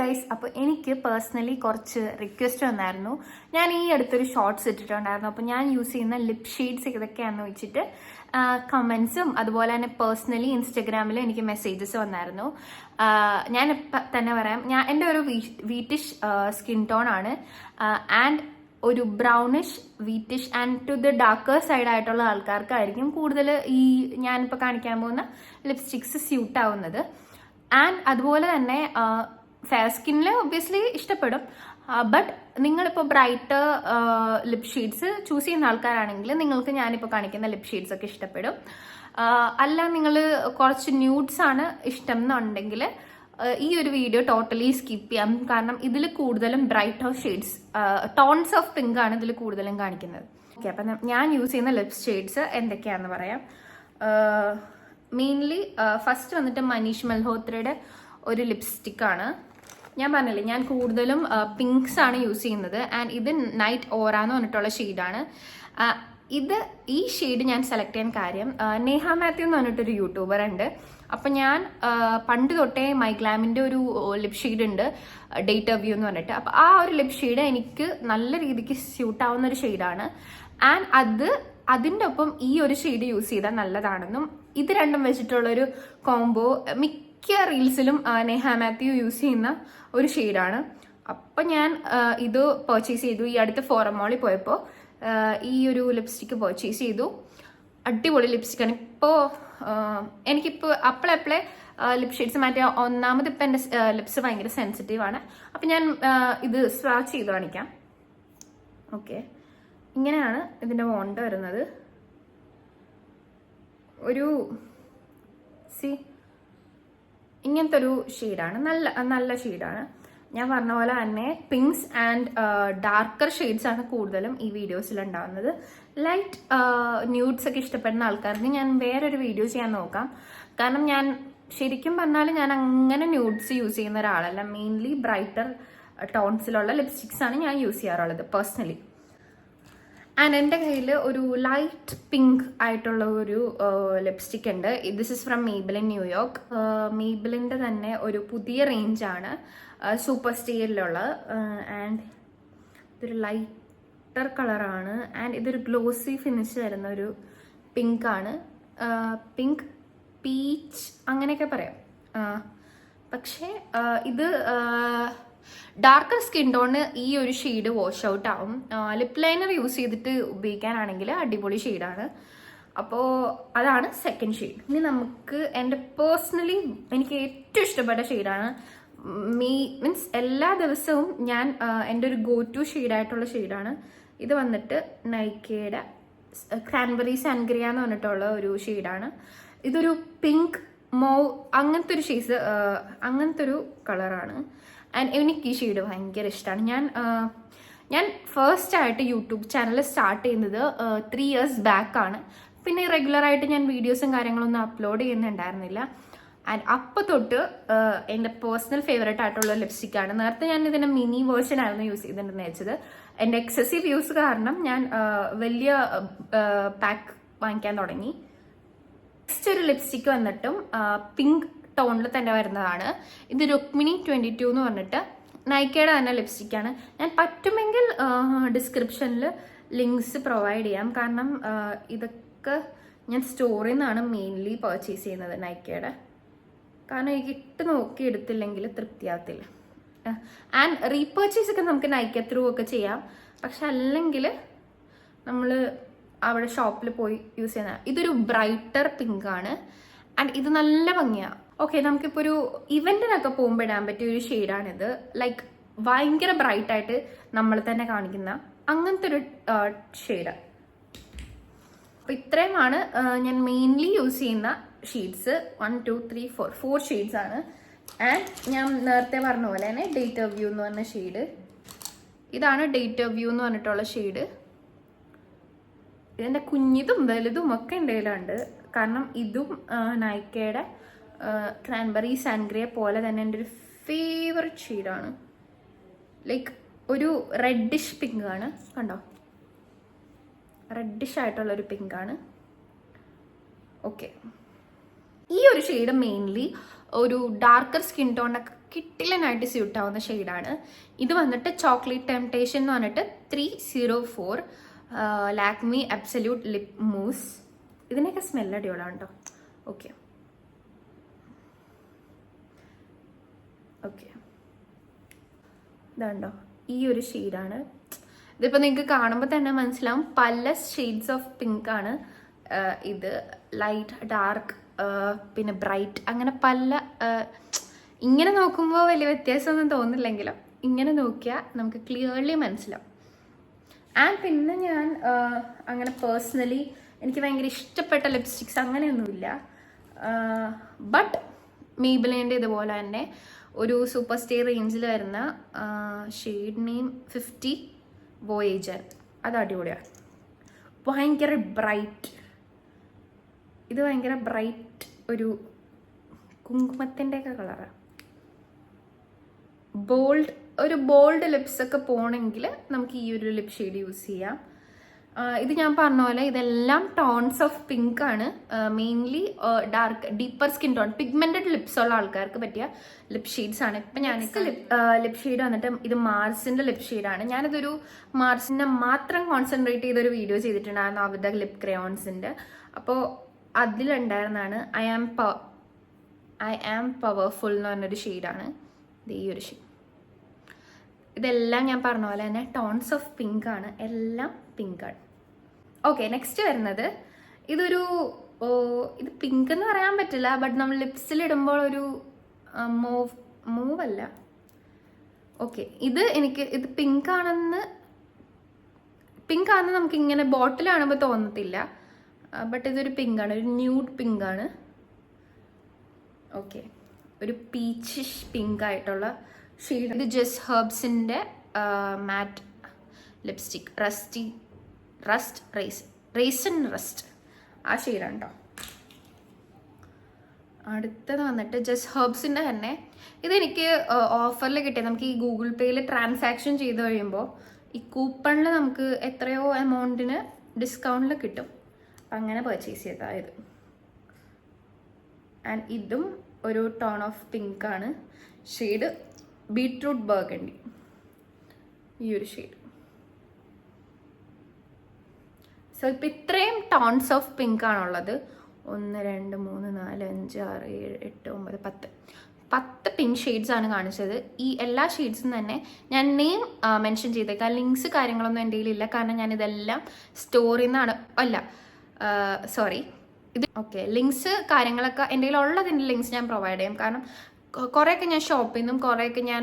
Guys അപ്പോൾ എനിക്ക് personally കുറച്ച് റിക്വസ്റ്റ് വന്നായിരുന്നു. ഞാൻ ഈ അടുത്തൊരു ഷോർട്ട്സ് ഇട്ടിട്ടുണ്ടായിരുന്നു. അപ്പോൾ ഞാൻ യൂസ് ചെയ്യുന്ന ലിപ് ഷെയ്ഡ്സ് ഇതൊക്കെയാണെന്ന് വെച്ചിട്ട് കമൻസും അതുപോലെ തന്നെ പേഴ്സണലി ഇൻസ്റ്റഗ്രാമിൽ എനിക്ക് മെസ്സേജസ് വന്നായിരുന്നു. ഞാൻ തന്നെ പറയാം. ഞാൻ എന്റെ ഒരു വീറ്റിഷ് സ്കിൻ ടോൺ ആണ്. ആൻഡ് ഒരു brownish wheatish and to the darker side ആയിട്ടുള്ള ആൾക്കാർക്കായിരിക്കും കൂടുതൽ ഈ ഞാനിപ്പോൾ കാണിക്കാൻ പോകുന്ന ലിപ്സ്റ്റിക്സ് സ്യൂട്ട് ആവുന്നത്. ആൻഡ് അതുപോലെ തന്നെ ഫെയർ സ്കിന്നിൽ ഒബ്വിയസ്ലി ഇഷ്ടപ്പെടും. ബട്ട് നിങ്ങളിപ്പോൾ ബ്രൈറ്റ് ലിപ് ഷീഡ്സ് ചൂസ് ചെയ്യുന്ന ആൾക്കാരാണെങ്കിൽ നിങ്ങൾക്ക് ഞാനിപ്പോൾ കാണിക്കുന്ന ലിപ് ഷീഡ്സ് ഒക്കെ ഇഷ്ടപ്പെടും. അല്ല നിങ്ങൾ കുറച്ച് ന്യൂഡ്സ് ആണ് ഇഷ്ടം എന്നുണ്ടെങ്കിൽ ഈ ഒരു വീഡിയോ ടോട്ടലി സ്കിപ്പ് ചെയ്യാം. കാരണം ഇതിൽ കൂടുതലും bright of shades tones of pink ആണ് ഇതിൽ കൂടുതലും കാണിക്കുന്നത്. ഓക്കെ അപ്പം ഞാൻ യൂസ് ചെയ്യുന്ന ലിപ് ഷെയ്ഡ്സ് എന്തൊക്കെയാണെന്ന് പറയാം. മെയിൻലി ഫസ്റ്റ് വന്നിട്ട് മനീഷ് മൽഹോത്രയുടെ ഒരു ലിപ്സ്റ്റിക് ആണ്. ഞാൻ പറഞ്ഞില്ലേ ഞാൻ കൂടുതലും പിങ്ക്സ് ആണ് യൂസ് ചെയ്യുന്നത്. ആൻഡ് ഇത് നൈറ്റ് ഓറ എന്ന് പറഞ്ഞിട്ടുള്ള ഷെയ്ഡാണ് ഇത് ഈ ഷെയ്ഡ് ഞാൻ സെലക്ട് ചെയ്യാൻ കാര്യം നേഹ മാത്യു എന്ന് പറഞ്ഞിട്ടൊരു യൂട്യൂബർ ഉണ്ട്. അപ്പം ഞാൻ പണ്ട് തൊട്ടേ മൈഗ്ലാമിന്റെ ഒരു ലിപ് ഷെയ്ഡ് ഉണ്ട് ഡേറ്റ് വ്യൂ എന്ന് പറഞ്ഞിട്ട്. അപ്പം ആ ഒരു ലിപ് ഷെയ്ഡ് എനിക്ക് നല്ല രീതിക്ക് സ്യൂട്ട് ആവുന്ന ഒരു ഷെയ്ഡാണ് ആൻഡ് അത് അതിന്റെ ഒപ്പം ഈ ഒരു ഷെയ്ഡ് യൂസ് ചെയ്താൽ നല്ലതാണെന്നും ഇത് രണ്ടും വെച്ചിട്ടുള്ളൊരു കോംബോ മിക്ക റീൽസിലും നെഹ മാത്യു യൂസ് ചെയ്യുന്ന ഒരു ഷെയ്ഡാണ്. അപ്പം ഞാൻ ഇത് പർച്ചേസ് ചെയ്തു. ഈ അടുത്ത ഫോറം മോളിൽ പോയപ്പോൾ ഈ ഒരു ലിപ്സ്റ്റിക്ക് പർച്ചേസ് ചെയ്തു. അടിപൊളി ലിപ്സ്റ്റിക്കാണ് ഇപ്പോൾ എനിക്കിപ്പോൾ അപ്പളെപ്പളെ ലിപ് ഷെയ്ഡ്സ് മാറ്റിയ ഒന്നാമത് ഇപ്പം എന്റെ ലിപ്സ് ഭയങ്കര സെൻസിറ്റീവ് ആണ്. അപ്പം ഞാൻ ഇത് സ്വാച്ച് ചെയ്ത് കാണിക്കാം. ഓക്കെ ഇങ്ങനെയാണ് ഇതിന്റെ വോണ്ട് വരുന്നത്. ഒരു സി ഇങ്ങനത്തെ ഒരു ഷെയ്ഡാണ് നല്ല നല്ല ഷെയ്ഡാണ് ഞാൻ പറഞ്ഞ പോലെ തന്നെ പിങ്ക്സ് ആൻഡ് ഡാർക്കർ ഷെയ്ഡ്സ് ആണ് കൂടുതലും ഈ വീഡിയോസിൽ ഉണ്ടാവുന്നത്. ലൈറ്റ് ന്യൂഡ്സ് ഒക്കെ ഇഷ്ടപ്പെടുന്ന ആൾക്കാർക്ക് ഞാൻ വേറൊരു വീഡിയോ ചെയ്യാൻ നോക്കാം. കാരണം ഞാൻ ശരിക്കും പറഞ്ഞാൽ ഞാൻ അങ്ങനെ ന്യൂഡ്സ് യൂസ് ചെയ്യുന്ന ഒരാളല്ല. മെയിൻലി ബ്രൈറ്റർ ടോൺസിലുള്ള ലിപ്സ്റ്റിക്സ് ആണ് ഞാൻ യൂസ് ചെയ്യാറുള്ളത് പേഴ്സണലി ആൻഡ് എന്റെ കയ്യിൽ ഒരു ലൈറ്റ് പിങ്ക് ആയിട്ടുള്ള ഒരു ലിപ്സ്റ്റിക് ഉണ്ട്. This is from Maybelline New York മീബിലിന്റെ തന്നെ ഒരു പുതിയ റേഞ്ചാണ് സൂപ്പർ സ്റ്റീലിലുള്ള ആൻഡ് ഇതൊരു ലൈറ്റർ കളറാണ് ആൻഡ് ഇതൊരു ഗ്ലോസി ഫിനിഷ് തരുന്ന ഒരു പിങ്കാണ് പിങ്ക് പീച്ച് അങ്ങനെയൊക്കെ പറയാം. പക്ഷേ ഇത് ഡാർക്കർ സ്കിൻ ടോണ് ഈ ഒരു ഷെയ്ഡ് വാഷ് ഔട്ട് ആവും. ലിപ് ലൈനർ യൂസ് ചെയ്തിട്ട് ഉപയോഗിക്കാനാണെങ്കിൽ അടിപൊളി ഷെയ്ഡാണ് അപ്പോൾ അതാണ് സെക്കൻഡ് ഷെയ്ഡ് ഇനി നമുക്ക് എന്റെ പേഴ്സണലി എനിക്ക് ഏറ്റവും ഇഷ്ടപ്പെട്ട ഷെയ്ഡാണ് മീ മീൻസ് എല്ലാ ദിവസവും ഞാൻ എന്റെ ഒരു ഗോ ടു ഷെയ്ഡായിട്ടുള്ള ഷെയ്ഡാണ് ഇത് വന്നിട്ട് നൈക്കയുടെ ക്രാൻബറി സാൻഗ്രിയ എന്ന് പറഞ്ഞിട്ടുള്ള ഒരു ഷെയ്ഡാണ് ഇതൊരു പിങ്ക് മോ അങ്ങനത്തെ ഒരു ഷെയ്സ് അങ്ങനത്തെ ഒരു കളറാണ് ആൻഡ് എനിക്ക് ഈ ഷെയ്ഡ് ഭയങ്കര ഇഷ്ടമാണ് ഞാൻ ഞാൻ ഫസ്റ്റ് ആയിട്ട് യൂട്യൂബ് ചാനൽ സ്റ്റാർട്ട് ചെയ്യുന്നത് ത്രീ ഇയേഴ്സ് ബാക്കാണ് പിന്നെ റെഗുലറായിട്ട് ഞാൻ വീഡിയോസും കാര്യങ്ങളൊന്നും അപ്ലോഡ് ചെയ്യുന്നുണ്ടായിരുന്നില്ല. ആൻഡ് അപ്പം തൊട്ട് എന്റെ പേഴ്സണൽ ഫേവറേറ്റ് ആയിട്ടുള്ള ലിപ്സ്റ്റിക്കാണ് നേരത്തെ ഞാൻ ഇതിന്റെ മിനി വേർഷൻ ആയിരുന്നു യൂസ് ചെയ്തിട്ടുണ്ടെന്ന് വെച്ചത് എന്റെ എക്സസീവ് യൂസ് കാരണം ഞാൻ വലിയ പാക്ക് വാങ്ങിക്കാൻ തുടങ്ങി. നെക്സ്റ്റ് ഒരു ലിപ്സ്റ്റിക്ക് വന്നിട്ടും പിങ്ക് ടോണിൽ തന്നെ വരുന്നതാണ്. ഇത് രുക്മിനി ട്വന്റി ടു എന്ന് പറഞ്ഞിട്ട് നൈക്കയുടെ തന്നെ ലിപ്സ്റ്റിക്കാണ് ഞാൻ പറ്റുമെങ്കിൽ ഡിസ്ക്രിപ്ഷനിൽ ലിങ്ക്സ് പ്രൊവൈഡ് ചെയ്യാം. കാരണം ഇതൊക്കെ ഞാൻ സ്റ്റോറിൽ നിന്നാണ് മെയിൻലി പർച്ചേസ് ചെയ്യുന്നത് നൈക്കയുടെ കാരണം എനിക്ക് ഇട്ട് നോക്കി എടുത്തില്ലെങ്കിൽ തൃപ്തിയാകത്തില്ല. ആൻഡ് റീപർച്ചേസ് ഒക്കെ നമുക്ക് നൈക്ക ത്രൂ ഒക്കെ ചെയ്യാം. പക്ഷെ അല്ലെങ്കിൽ നമ്മൾ അവിടെ ഷോപ്പിൽ പോയി യൂസ് ചെയ്യുന്ന ഇതൊരു ബ്രൈറ്റർ പിങ്ക് ആണ്. ആൻഡ് ഇത് നല്ല ഭംഗിയാണ് ഓക്കെ നമുക്കിപ്പോൾ ഒരു ഇവന്റിനൊക്കെ പോകുമ്പോൾ ഇടാൻ പറ്റിയ ഒരു ഷെയ്ഡാണിത് ലൈക്ക് ഭയങ്കര ബ്രൈറ്റ് ആയിട്ട് നമ്മൾ തന്നെ കാണിക്കുന്ന അങ്ങനത്തെ ഒരു ഷെയ്ഡ് അപ്പൊ ഇത്രയുമാണ് ഞാൻ മെയിൻലി യൂസ് ചെയ്യുന്ന shades one two three four four shades ആണ്. ആൻഡ് ഞാൻ നേരത്തെ പറഞ്ഞ പോലെ തന്നെ ഡേറ്റ് ഓഫ് വ്യൂ എന്ന് പറഞ്ഞ ഷെയ്ഡ് ഇതാണ് ഡേറ്റ് ഓഫ് വ്യൂ എന്ന് പറഞ്ഞിട്ടുള്ള ഷെയ്ഡ് ഇതിന്റെ കുഞ്ഞിതും വലുതും ഒക്കെ എന്റെ കയ്യിലുണ്ട്. കാരണം ഇതും നൈക്കയുടെ ക്രാൻബറി സാൻഗ്രിയ പോലെ തന്നെ എന്റെ ഒരു ഫേവററ്റ് ഷെയ്ഡാണ് ലൈക്ക് ഒരു റെഡിഷ് പിങ്ക് ആണ്. കണ്ടോ? റെഡിഷ് ആയിട്ടുള്ളൊരു പിങ്ക് ആണ്. ഓക്കെ ഈ ഒരു ഷെയ്ഡ് മെയിൻലി ഒരു ഡാർക്കർ സ്കിൻ ടോണൊക്കെ കിട്ടിലനായിട്ട് സ്യൂട്ട് ആവുന്ന ഷെയ്ഡാണ് ഇത് വന്നിട്ട് ചോക്ലേറ്റ് ടെംപ്ടേഷൻ എന്ന് പറഞ്ഞിട്ട് three zero four Lakme absolute lip mousse ഇതിനൊക്കെ സ്മെൽ അടിയോളാണ് കേട്ടോ ഓക്കെ ഓക്കെ ഇതാണ്ടോ? ഈ ഒരു ഷെയ്ഡാണ് ഇതിപ്പോൾ നിങ്ങൾക്ക് കാണുമ്പോൾ തന്നെ മനസ്സിലാവും. പല ഷെയ്ഡ്സ് ഓഫ് പിങ്ക് ആണ്. ഇത് ലൈറ്റ് ഡാർക്ക് പിന്നെ ബ്രൈറ്റ് അങ്ങനെ പല ഇങ്ങനെ നോക്കുമ്പോൾ വലിയ വ്യത്യാസമൊന്നും തോന്നില്ലെങ്കിലും ഇങ്ങനെ നോക്കിയാൽ നമുക്ക് ക്ലിയർലി മനസ്സിലാവും. ആൻഡ് പിന്നെ ഞാൻ അങ്ങനെ പേഴ്സണലി എനിക്ക് ഭയങ്കര ഇഷ്ടപ്പെട്ട ലിപ്സ്റ്റിക്സ് അങ്ങനെയൊന്നുമില്ല. ബട്ട് മീബിലേന്റെ ഇതുപോലെ തന്നെ ഒരു സൂപ്പർ സ്റ്റേ റേഞ്ചിൽ വരുന്ന ഷെയ്ഡ് നെയിം ഫിഫ്റ്റി വോയേജർ അത് അടിപൊളിയാണ് ഭയങ്കര ബ്രൈറ്റ് ഇത് ഭയങ്കര ബ്രൈറ്റ് ഒരു കുങ്കുമത്തിന്റെയൊക്കെ കളറാണ് ബോൾഡ് ഒരു ബോൾഡ് ലിപ്സ് ഒക്കെ പോകണമെങ്കിൽ നമുക്ക് ഈ ഒരു ലിപ് ഷെയ്ഡ് യൂസ് ചെയ്യാം. ഇത് ഞാൻ പറഞ്ഞ പോലെ ഇതെല്ലാം ടോൺസ് ഓഫ് പിങ്ക് ആണ്. Mainly dark deeper skin tone pigmented lips ഉള്ള ആൾക്കാർക്ക് പറ്റിയ ലിപ് ഷെയ്ഡ്സ് ആണ്. ഇപ്പൊ ഞാൻ ലിപ് ഷെയ്ഡ് വന്നിട്ട് ഇത് മാർസിന്റെ ലിപ് ഷെയ്ഡാണ് ഞാനിതൊരു മാർസിന്റെ മാത്രം കോൺസെൻട്രേറ്റ് ചെയ്തൊരു വീഡിയോ ചെയ്തിട്ടുണ്ടായിരുന്നു അവരുടെ ലിപ് ക്രയോൺസിന്റെ അപ്പോൾ അതിലുണ്ടായിരുന്നാണ് I am I am powerful എന്ന് പറഞ്ഞൊരു ഷെയ്ഡാണ് ഇത് ഈ ഒരു ഷെയ്ഡ് ഇതെല്ലാം ഞാൻ പറഞ്ഞ പോലെ തന്നെ ടോൺസ് ഓഫ് പിങ്ക് ആണ്. എല്ലാം പിങ്ക് ആണ്. ഓക്കെ നെക്സ്റ്റ് വരുന്നത്. ഇതൊരു ഇത് പിങ്ക് എന്ന് പറയാൻ പറ്റില്ല ബട്ട് നമ്മൾ ലിപ്സിൽ ഇടുമ്പോൾ ഒരു മൂവ് മൂവ് അല്ല. ഓക്കെ ഇത് എനിക്ക് ഇത് പിങ്ക് ആണെന്ന് പിങ്ക് ആണെന്ന് നമുക്ക് ഇങ്ങനെ ബോട്ടിൽ കാണുമ്പോൾ തോന്നത്തില്ല. ബട്ട് ഇതൊരു പിങ്ക് ആണ് ഒരു ന്യൂഡ് പിങ്ക് ആണ്. ഓക്കെ ഒരു പീച്ചിഷ് പിങ്ക് ആയിട്ടുള്ള ഷെയ്ഡ് ഇത് just ഹെർബ്സിന്റെ matte lipstick rusty rust race raisin rust ആ ഷെയ്ഡാണ് കേട്ടോ അടുത്തത് വന്നിട്ട് ജസ്റ്റ് ഹെർബ്സിന്റെ തന്നെ. ഇതെനിക്ക് ഓഫറിൽ കിട്ടിയത്. നമുക്ക് ഈ ഗൂഗിൾ പേയിൽ ട്രാൻസാക്ഷൻ ചെയ്ത് കഴിയുമ്പോൾ ഈ കൂപ്പണിൽ നമുക്ക് എത്രയോ എമൗണ്ടിന് ഡിസ്കൗണ്ടിൽ കിട്ടും. അപ്പം അങ്ങനെ പർച്ചേസ് ചെയ്തതായത് ആൻഡ് ഇതും ഒരു ടോൺ ഓഫ് പിങ്ക് ആണ്. Shade beetroot burgundy. ഈ ഒരു ഷെയ്ഡ് സോ ഇപ്പം ഇത്രയും ടോൺസ് ഓഫ് പിങ്ക് ആണുള്ളത്. ഒന്ന് രണ്ട് മൂന്ന് നാല് അഞ്ച് ആറ് ഏഴ് എട്ട് ഒമ്പത് പത്ത്. പത്ത് പിങ്ക് ഷെയ്ഡ്സ് ആണ് കാണിച്ചത്. ഈ എല്ലാ ഷെയ്ഡ്സും തന്നെ ഞാൻ നെയിം മെൻഷൻ ചെയ്തേക്കാം. ലിങ്ക്സ് കാര്യങ്ങളൊന്നും എന്റെ കയ്യിലില്ല കാരണം ഞാൻ ഇതെല്ലാം സ്റ്റോറിൽ നിന്നാണ്. അല്ല സോറി ഇത് ഓക്കെ ലിങ്ക്സ് കാര്യങ്ങളൊക്കെ എന്റെ കയ്യിലുള്ളതിന്റെ ലിങ്ക്സ് ഞാൻ പ്രൊവൈഡ് ചെയ്യാം. കാരണം കുറേയൊക്കെ ഞാൻ ഷോപ്പിൽ നിന്നും കുറേയൊക്കെ ഞാൻ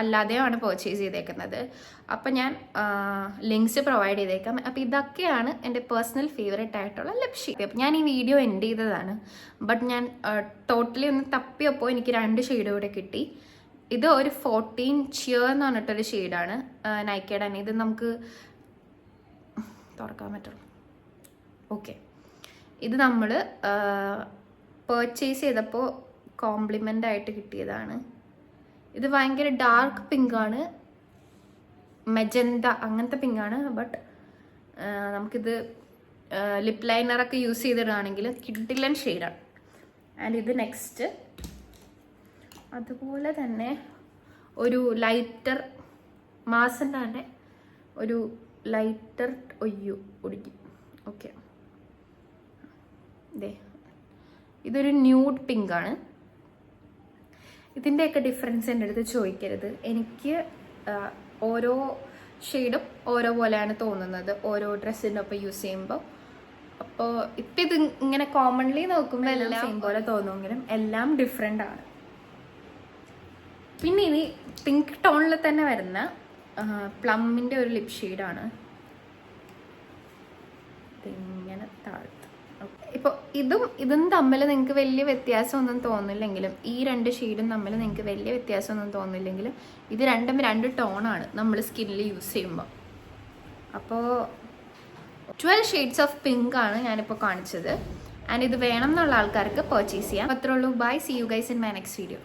അല്ലാതെയാണ് പർച്ചേസ് ചെയ്തേക്കുന്നത്. അപ്പം ഞാൻ ലിങ്ക്സ് പ്രൊവൈഡ് ചെയ്തേക്കാം. അപ്പം ഇതൊക്കെയാണ് എന്റെ പേഴ്സണൽ ഫേവറേറ്റ് ആയിട്ടുള്ള ലിപ്ഷീറ്റ് അപ്പം ഞാൻ ഈ വീഡിയോ എൻഡ് ചെയ്തതാണ്. ബട്ട് ഞാൻ ടോട്ടലി ഒന്ന് തപ്പിയപ്പോൾ എനിക്ക് രണ്ട് ഷെയ്ഡ് കൂടെ കിട്ടി. ഇത് ഒരു ഫോർട്ടീൻ ചിയർ എന്ന് പറഞ്ഞിട്ടൊരു ഷെയ്ഡാണ് നൈക്കേഡ് തന്നെ. ഇത് നമുക്ക് തുറക്കാൻ പറ്റുള്ളൂ ഓക്കെ ഇത് നമ്മൾ പേർച്ചേസ് ചെയ്തപ്പോൾ കോംപ്ലിമെന്റ് ആയിട്ട് കിട്ടിയതാണ്. ഇത് ഭയങ്കര ഡാർക്ക് പിങ്ക് ആണ്. മെജന്ത അങ്ങനത്തെ പിങ്കാണ് ബട്ട് നമുക്കിത് ലിപ് ലൈനറൊക്കെ യൂസ് ചെയ്തിടുകയാണെങ്കിൽ കിഡിലൻ ഷെയ്ഡാണ് ആൻഡ് ഇത് നെക്സ്റ്റ് അതുപോലെ തന്നെ ഒരു ലൈറ്റർ മാസിന്റെ തന്നെ ഒരു ലൈറ്റർ ഒയ്യു ഒടുക്കി ഓക്കെ ഇതൊരു ന്യൂഡ് പിങ്കാണ് ഇതിന്റെയൊക്കെ ഡിഫറൻസ് എന്റെ അടുത്ത് ചോദിക്കരുത്. എനിക്ക് ഓരോ ഷെയ്ഡും ഓരോ പോലെയാണ് തോന്നുന്നത്. ഓരോ ഡ്രസ്സിന്റെ ഒപ്പം യൂസ് ചെയ്യുമ്പോൾ അപ്പോൾ ഇപ്പം ഇത് ഇങ്ങനെ കോമൺലി നോക്കുമ്പോൾ എല്ലാം സെയിം പോലെ തോന്നുമെങ്കിലും എല്ലാം ഡിഫറെന്റ് ആണ്. പിന്നെ ഇനി പിങ്ക് ടോണിൽ തന്നെ വരുന്ന പ്ലമ്മിന്റെ ഒരു ലിപ് ഷെയ്ഡാണ് ഇതിങ്ങനെ ഇപ്പോൾ ഇതും ഇതും തമ്മിൽ നിങ്ങൾക്ക് വലിയ വ്യത്യാസമൊന്നും തോന്നില്ലെങ്കിലും ഈ രണ്ട് ഷെയ്ഡും തമ്മിൽ നിങ്ങൾക്ക് വലിയ വ്യത്യാസമൊന്നും തോന്നില്ലെങ്കിലും ഇത് രണ്ടും രണ്ട് ടോണാണ് നമ്മൾ സ്കിന്നിൽ യൂസ് ചെയ്യുമ്പോൾ അപ്പോൾ ട്വൽവ് ഷെയ്ഡ്സ് ഓഫ് പിങ്ക് ആണ് ഞാനിപ്പോൾ കാണിച്ചത്. ആൻഡ് ഇത് വേണം എന്നുള്ള ആൾക്കാർക്ക് പർച്ചേസ് ചെയ്യാം. അത്രേ ഉള്ളൂ. Bye see you guys in my next video